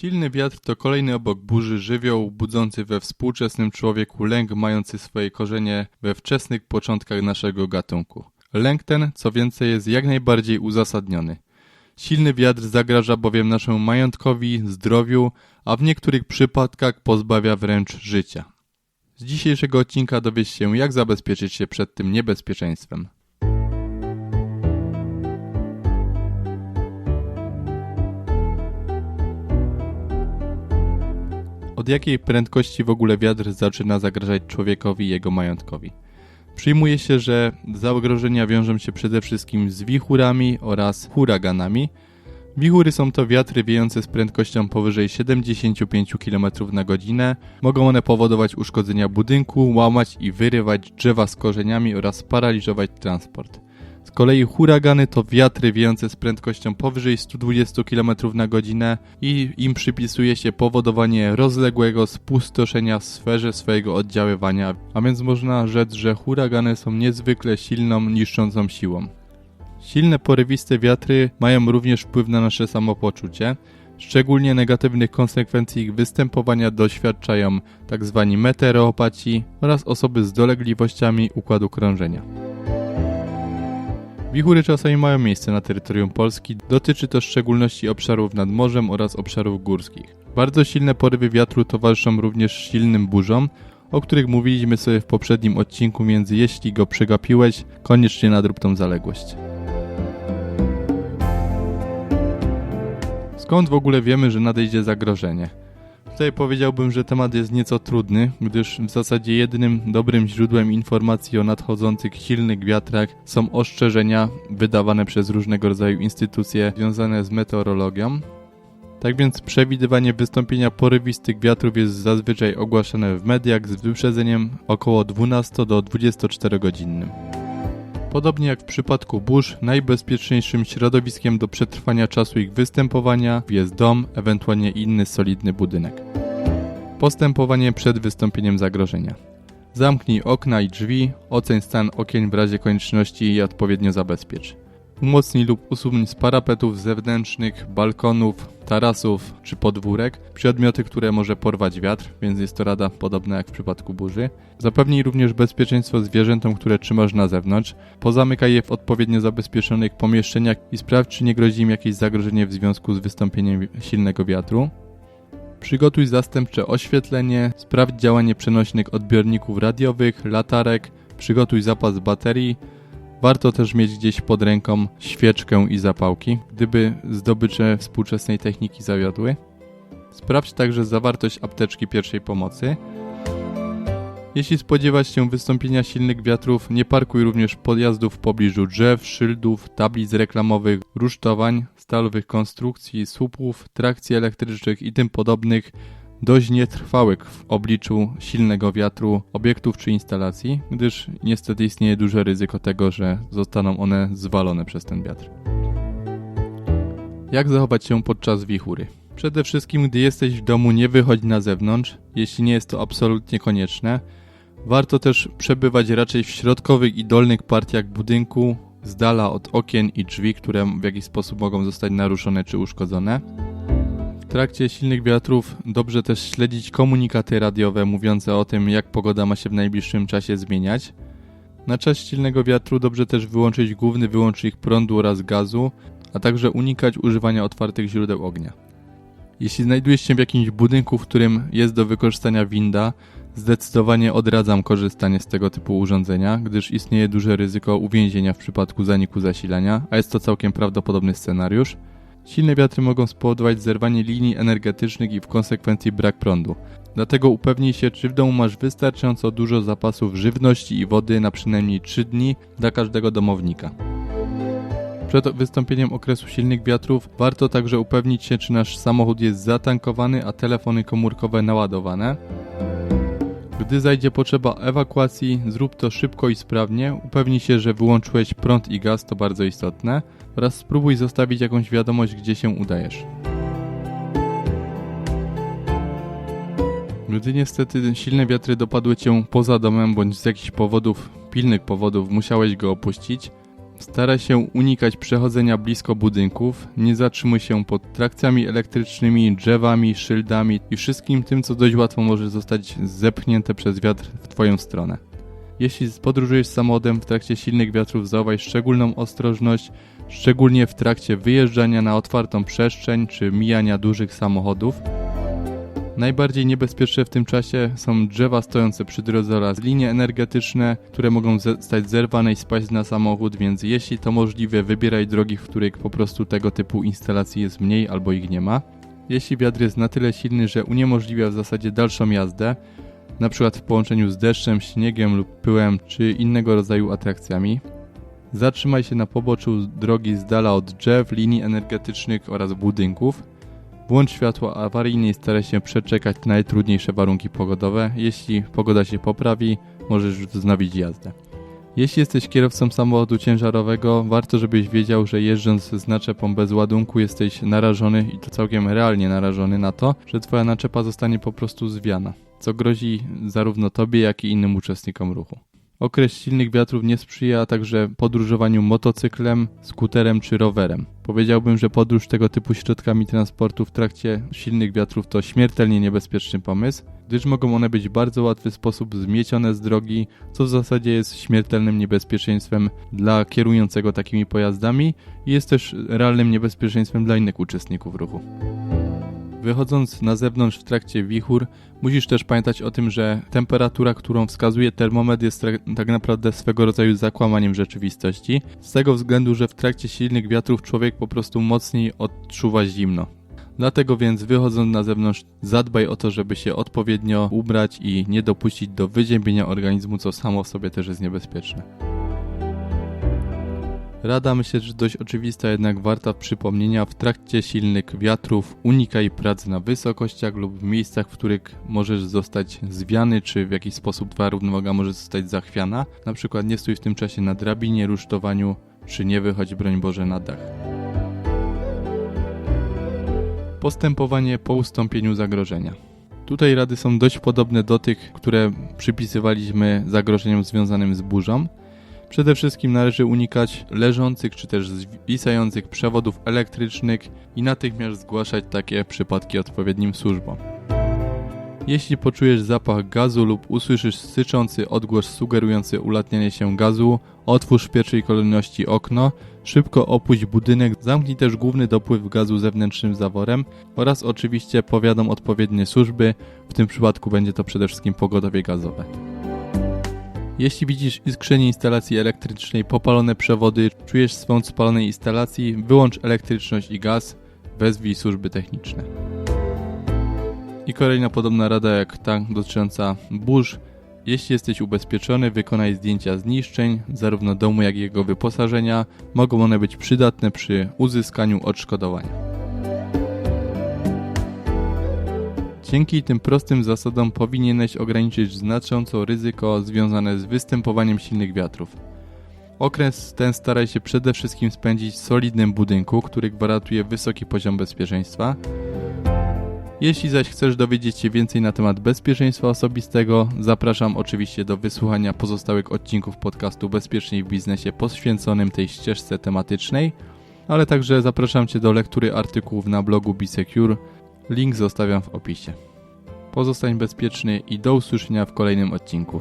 Silny wiatr to kolejny obok burzy żywioł budzący we współczesnym człowieku lęk mający swoje korzenie we wczesnych początkach naszego gatunku. Lęk ten, co więcej, jest jak najbardziej uzasadniony. Silny wiatr zagraża bowiem naszemu majątkowi, zdrowiu, a w niektórych przypadkach pozbawia wręcz życia. Z dzisiejszego odcinka dowiesz się, jak zabezpieczyć się przed tym niebezpieczeństwem. Od jakiej prędkości w ogóle wiatr zaczyna zagrażać człowiekowi i jego majątkowi? Przyjmuje się, że zagrożenia wiążą się przede wszystkim z wichurami oraz huraganami. Wichury są to wiatry wiejące z prędkością powyżej 75 km na godzinę. Mogą one powodować uszkodzenia budynku, łamać i wyrywać drzewa z korzeniami oraz paraliżować transport. Z kolei huragany to wiatry wiejące z prędkością powyżej 120 km na godzinę i im przypisuje się powodowanie rozległego spustoszenia w sferze swojego oddziaływania, a więc można rzec, że huragany są niezwykle silną, niszczącą siłą. Silne porywiste wiatry mają również wpływ na nasze samopoczucie. Szczególnie negatywnych konsekwencji ich występowania doświadczają tzw. meteoropaci oraz osoby z dolegliwościami układu krążenia. Wichury czasami mają miejsce na terytorium Polski, dotyczy to w szczególności obszarów nad morzem oraz obszarów górskich. Bardzo silne porywy wiatru towarzyszą również silnym burzom, o których mówiliśmy sobie w poprzednim odcinku, więc jeśli go przegapiłeś, koniecznie nadrób tą zaległość. Skąd w ogóle wiemy, że nadejdzie zagrożenie? Tutaj powiedziałbym, że temat jest nieco trudny, gdyż w zasadzie jedynym dobrym źródłem informacji o nadchodzących silnych wiatrach są ostrzeżenia wydawane przez różnego rodzaju instytucje związane z meteorologią. Tak więc przewidywanie wystąpienia porywistych wiatrów jest zazwyczaj ogłaszane w mediach z wyprzedzeniem około 12 do 24 godzinnym. Podobnie jak w przypadku burz, najbezpieczniejszym środowiskiem do przetrwania czasu ich występowania jest dom, ewentualnie inny solidny budynek. Postępowanie przed wystąpieniem zagrożenia. Zamknij okna i drzwi, oceń stan okien w razie konieczności i odpowiednio zabezpiecz. Umocnij lub usuń z parapetów zewnętrznych, balkonów, tarasów czy podwórek przedmioty, które może porwać wiatr, więc jest to rada podobna jak w przypadku burzy. Zapewnij również bezpieczeństwo zwierzętom, które trzymasz na zewnątrz. Pozamykaj je w odpowiednio zabezpieczonych pomieszczeniach i sprawdź, czy nie grozi im jakieś zagrożenie w związku z wystąpieniem silnego wiatru. Przygotuj zastępcze oświetlenie, sprawdź działanie przenośnych odbiorników radiowych, latarek, przygotuj zapas baterii, Warto też mieć gdzieś pod ręką świeczkę i zapałki, gdyby zdobycze współczesnej techniki zawiodły. Sprawdź także zawartość apteczki pierwszej pomocy. Jeśli spodziewasz się wystąpienia silnych wiatrów, nie parkuj również podjazdów w pobliżu drzew, szyldów, tablic reklamowych, rusztowań, stalowych konstrukcji, słupów, trakcji elektrycznych i tym podobnych, dość nietrwałych w obliczu silnego wiatru obiektów czy instalacji, gdyż niestety istnieje duże ryzyko tego, że zostaną one zwalone przez ten wiatr. Jak zachować się podczas wichury? Przede wszystkim, gdy jesteś w domu, nie wychodź na zewnątrz, jeśli nie jest to absolutnie konieczne. Warto też przebywać raczej w środkowych i dolnych partiach budynku, z dala od okien i drzwi, które w jakiś sposób mogą zostać naruszone czy uszkodzone trakcie silnych wiatrów dobrze też śledzić komunikaty radiowe mówiące o tym, jak pogoda ma się w najbliższym czasie zmieniać. Na czas silnego wiatru dobrze też wyłączyć główny wyłącznik prądu oraz gazu, a także unikać używania otwartych źródeł ognia. Jeśli znajdujesz się w jakimś budynku, w którym jest do wykorzystania winda, zdecydowanie odradzam korzystanie z tego typu urządzenia, gdyż istnieje duże ryzyko uwięzienia w przypadku zaniku zasilania, a jest to całkiem prawdopodobny scenariusz. Silne wiatry mogą spowodować zerwanie linii energetycznych i w konsekwencji brak prądu. Dlatego upewnij się, czy w domu masz wystarczająco dużo zapasów żywności i wody na przynajmniej 3 dni dla każdego domownika. Przed wystąpieniem okresu silnych wiatrów warto także upewnić się, czy nasz samochód jest zatankowany, a telefony komórkowe naładowane. Gdy zajdzie potrzeba ewakuacji, zrób to szybko i sprawnie. Upewnij się, że wyłączyłeś prąd i gaz, to bardzo istotne. Oraz spróbuj zostawić jakąś wiadomość, gdzie się udajesz. Gdy niestety silne wiatry dopadły cię poza domem, bądź z jakichś powodów, pilnych powodów, musiałeś go opuścić, Staraj się unikać przechodzenia blisko budynków, nie zatrzymuj się pod trakcjami elektrycznymi, drzewami, szyldami i wszystkim tym, co dość łatwo może zostać zepchnięte przez wiatr w Twoją stronę. Jeśli podróżujesz samochodem w trakcie silnych wiatrów, zachowaj szczególną ostrożność, szczególnie w trakcie wyjeżdżania na otwartą przestrzeń czy mijania dużych samochodów. Najbardziej niebezpieczne w tym czasie są drzewa stojące przy drodze oraz linie energetyczne, które mogą zostać zerwane i spaść na samochód, więc jeśli to możliwe, wybieraj drogi, w których po prostu tego typu instalacji jest mniej albo ich nie ma. Jeśli wiatr jest na tyle silny, że uniemożliwia w zasadzie dalszą jazdę, przykład w połączeniu z deszczem, śniegiem lub pyłem czy innego rodzaju atrakcjami, zatrzymaj się na poboczu drogi z dala od drzew, linii energetycznych oraz budynków. Włącz światło awaryjne i staraj się przeczekać najtrudniejsze warunki pogodowe. Jeśli pogoda się poprawi, możesz wznowić jazdę. Jeśli jesteś kierowcą samochodu ciężarowego, warto żebyś wiedział, że jeżdżąc z naczepą bez ładunku jesteś narażony i to całkiem realnie narażony na to, że twoja naczepa zostanie po prostu zwiana, co grozi zarówno tobie, jak i innym uczestnikom ruchu. Okres silnych wiatrów nie sprzyja także podróżowaniu motocyklem, skuterem czy rowerem. Powiedziałbym, że podróż tego typu środkami transportu w trakcie silnych wiatrów to śmiertelnie niebezpieczny pomysł, gdyż mogą one być w bardzo łatwy sposób zmiecione z drogi, co w zasadzie jest śmiertelnym niebezpieczeństwem dla kierującego takimi pojazdami i jest też realnym niebezpieczeństwem dla innych uczestników ruchu. Wychodząc na zewnątrz w trakcie wichur, musisz też pamiętać o tym, że temperatura, którą wskazuje termometr jest tak naprawdę swego rodzaju zakłamaniem rzeczywistości, z tego względu, że w trakcie silnych wiatrów człowiek po prostu mocniej odczuwa zimno. Dlatego więc wychodząc na zewnątrz zadbaj o to, żeby się odpowiednio ubrać i nie dopuścić do wyziębienia organizmu, co samo w sobie też jest niebezpieczne. Rada myślę, że dość oczywista, jednak warta przypomnienia. W trakcie silnych wiatrów unikaj pracy na wysokościach lub w miejscach, w których możesz zostać zwiany, czy w jakiś sposób twoja równowaga może zostać zachwiana. Na przykład nie stój w tym czasie na drabinie, rusztowaniu, czy nie wychodź broń Boże na dach. Postępowanie po ustąpieniu zagrożenia. Tutaj rady są dość podobne do tych, które przypisywaliśmy zagrożeniom związanym z burzą. Przede wszystkim należy unikać leżących czy też zwisających przewodów elektrycznych i natychmiast zgłaszać takie przypadki odpowiednim służbom. Jeśli poczujesz zapach gazu lub usłyszysz syczący odgłos sugerujący ulatnianie się gazu, otwórz w pierwszej kolejności okno, szybko opuść budynek, zamknij też główny dopływ gazu zewnętrznym zaworem oraz oczywiście powiadom odpowiednie służby, w tym przypadku będzie to przede wszystkim pogodowie gazowe. Jeśli widzisz iskrzenie instalacji elektrycznej, popalone przewody, czujesz swą spalonej instalacji, wyłącz elektryczność i gaz, wezwij służby techniczne. I kolejna podobna rada jak ta dotycząca burz. Jeśli jesteś ubezpieczony, wykonaj zdjęcia zniszczeń, zarówno domu, jak i jego wyposażenia. Mogą one być przydatne przy uzyskaniu odszkodowania. Dzięki tym prostym zasadom powinieneś ograniczyć znacząco ryzyko związane z występowaniem silnych wiatrów. Okres ten staraj się przede wszystkim spędzić w solidnym budynku, który gwarantuje wysoki poziom bezpieczeństwa. Jeśli zaś chcesz dowiedzieć się więcej na temat bezpieczeństwa osobistego, zapraszam oczywiście do wysłuchania pozostałych odcinków podcastu Bezpieczniej w Biznesie poświęconym tej ścieżce tematycznej, ale także zapraszam Cię do lektury artykułów na blogu Bisecure, Link zostawiam w opisie. Pozostań bezpieczny i do usłyszenia w kolejnym odcinku.